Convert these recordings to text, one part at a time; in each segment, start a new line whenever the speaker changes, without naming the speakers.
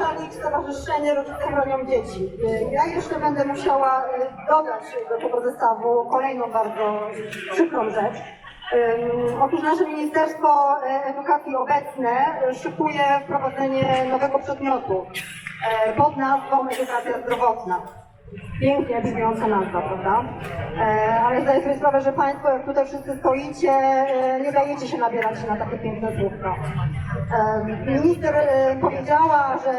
Czarnik, Stowarzyszenie Rodzice Chronią Dzieci. Y, Ja jeszcze będę musiała y, dodać do tego zestawu kolejną bardzo przykrą rzecz. Otóż nasze Ministerstwo e, Edukacji obecne szykuje wprowadzenie nowego przedmiotu e, pod nazwą Edukacja Zdrowotna. Pięknie brzmiąca nazwa, prawda? Ale zdaję sobie sprawę, że Państwo, jak tutaj wszyscy stoicie, nie dajecie się nabierać na takie piękne słówka. E, Minister e, powiedziała, że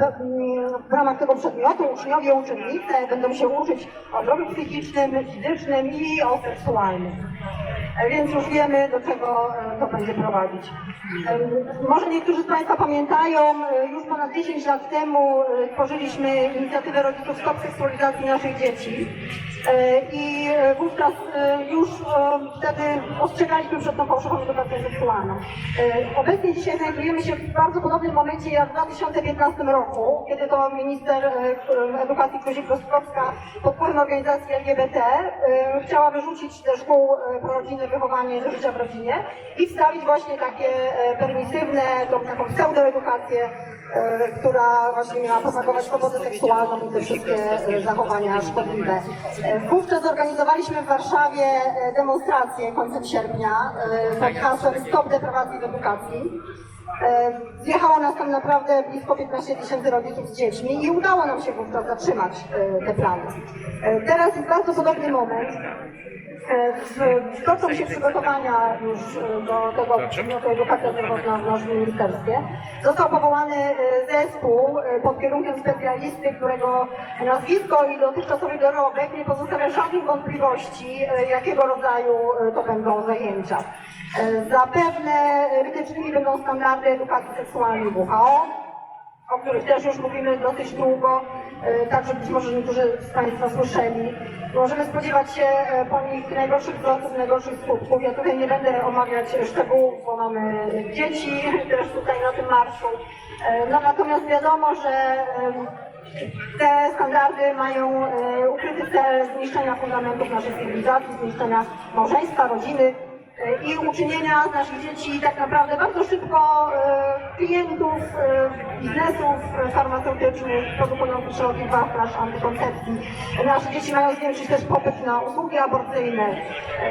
w- w ramach tego przedmiotu uczniowie, uczennice będą się uczyć o zdrowiu psychicznym, fizycznym i o seksualnym. E, Więc już wiemy, do czego e, to będzie prowadzić. E, Może niektórzy z Państwa pamiętają, już ponad 10 lat temu tworzyliśmy inicjatywę rodziców Stop Seksualizacji Naszych Dzieci. I wówczas już wtedy ostrzegaliśmy przed tą fałszywą edukacją seksualną. Obecnie dzisiaj znajdujemy się w bardzo podobnym momencie jak w 2015 roku, kiedy to minister edukacji Kozik-Rostkowska pod wpływem organizacji LGBT chciała wyrzucić ze szkół prorodzinne wychowanie życia w rodzinie i wstawić właśnie takie e, permisywne, tą taką pseudoedukację, e, która właśnie miała propagować swobodę seksualną i te wszystkie e, zachowania szkodliwe. Wówczas zorganizowaliśmy w Warszawie demonstrację końcem sierpnia pod hasłem Stop deprawacji w edukacji. E, Zjechało nas tam naprawdę blisko 15 tysięcy rodziców z dziećmi i udało nam się wówczas zatrzymać e, te plany. E, Teraz jest bardzo podobny moment. W- Toczą się przygotowania już do tego przedmiotu edukacja zdrowotna w naszym ministerstwie. Został powołany zespół pod kierunkiem specjalisty, którego nazwisko i dotychczasowy dorobek nie pozostawia żadnych wątpliwości, jakiego rodzaju to będą zajęcia. Zapewne wytycznymi będą standardy edukacji seksualnej WHO, o których też już mówimy dosyć długo, e, także być może niektórzy z Państwa słyszeli. Możemy spodziewać się e, po nich najgorszych zwrotów, najgorszych skutków. Ja tutaj nie będę omawiać szczegółów, bo mamy dzieci też tutaj na tym marszu. E, No natomiast wiadomo, że te standardy mają ukryty cel zniszczenia fundamentów naszej cywilizacji, zniszczenia małżeństwa, rodziny i uczynienia z naszych dzieci tak naprawdę bardzo szybko e, klientów e, biznesów e, farmaceutycznych produkujących szeroki wachlarz antykoncepcji. Nasze dzieci mają zwiększyć też popyt na usługi aborcyjne,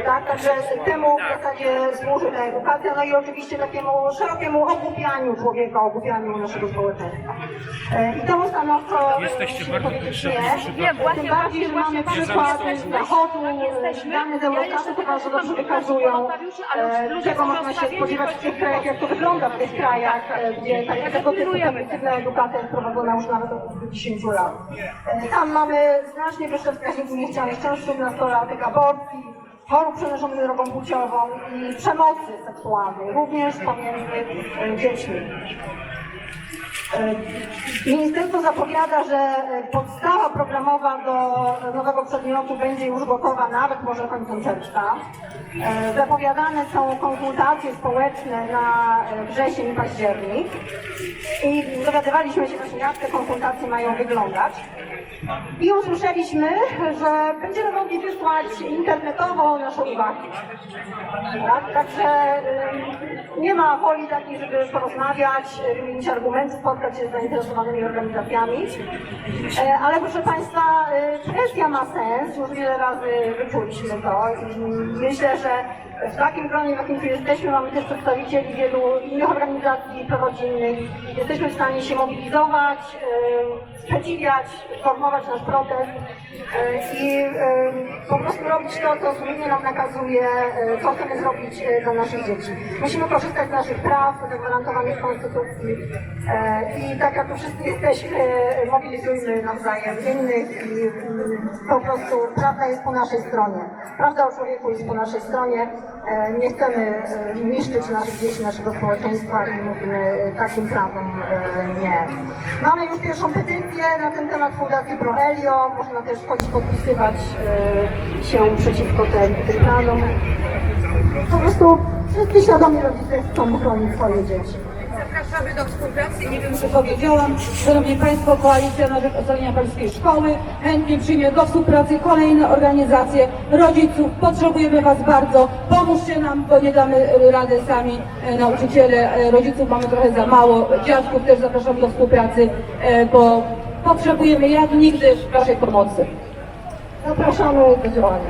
tak? Także temu w zasadzie służy ta edukacja, no i oczywiście takiemu szerokiemu ogłupianiu człowieka, ogłupianiu naszego społeczeństwa. I temu stanowczo
Jesteście bardzo
powiedzieć
potrzebni
nie.
władzy.
Tym bardziej, że mamy przykład z Zachodu, dane z Eurostatu to bardzo dobrze wykazują, e, czego można się spodziewać w tych krajach, jak to wygląda w tych krajach, e, gdzie tak- tego typu permisywna edukacja jest prowadzona już nawet od 10 lat. E, Tam mamy znacznie wyższe wskaźniki niechcianych ciąż wśród nastolatek, aborcji, chorób przenoszonych drogą płciową i przemocy seksualnej, również pomiędzy e, dziećmi. Ministerstwo zapowiada, że e, podstawa programowa do nowego przedmiotu będzie już gotowa nawet może końcem czerwca. E, Zapowiadane są konsultacje społeczne na e, wrzesień i październik i dowiadywaliśmy się właśnie jak te konsultacje mają wyglądać. I usłyszeliśmy, że będziemy mogli wysłać internetowo nasze uwagi. Tak? Także nie ma woli takiej, żeby porozmawiać, wymienić argumenty, spotkać się z zainteresowanymi organizacjami. E, Ale proszę Państwa, presja ma sens, już wiele razy wyczuliśmy to. Myślę, że w takim gronie, w jakim tu jesteśmy, mamy też przedstawicieli wielu innych organizacji prorodzinnych. Jesteśmy w stanie się mobilizować, y, sprzeciwiać, formować nasz protest i po prostu robić to, co sumienie nam nakazuje, co chcemy zrobić dla naszych dzieci. Musimy korzystać z naszych praw zagwarantowanych w Konstytucji i tak jak tu wszyscy jesteśmy, y, mobilizujmy nawzajem innych i y, po prostu prawda jest po naszej stronie. Prawda o człowieku jest po naszej stronie. E, Nie chcemy e, niszczyć naszych dzieci, naszego społeczeństwa i mówimy e, takim prawom e, nie. Mamy już pierwszą petycję na ten temat Fundacji ProElio. Można też chodzić podpisywać e, się przeciwko tym, tym planom. Po prostu wszyscy świadomi rodzice chcą chronić swoje dzieci.
Zapraszamy do współpracy. Nie wiem,
Już powiedziałam, Szanowni Państwo, Koalicja na rzecz Ocalenia Polskiej Szkoły chętnie przyjmie do współpracy kolejne organizacje rodziców. Potrzebujemy Was bardzo. Pomóżcie nam, bo nie damy rady sami e, nauczyciele. E, Rodziców mamy trochę za mało. Dziadków też zapraszam do współpracy, e, bo potrzebujemy jak nigdy Waszej pomocy.
Zapraszamy do działania.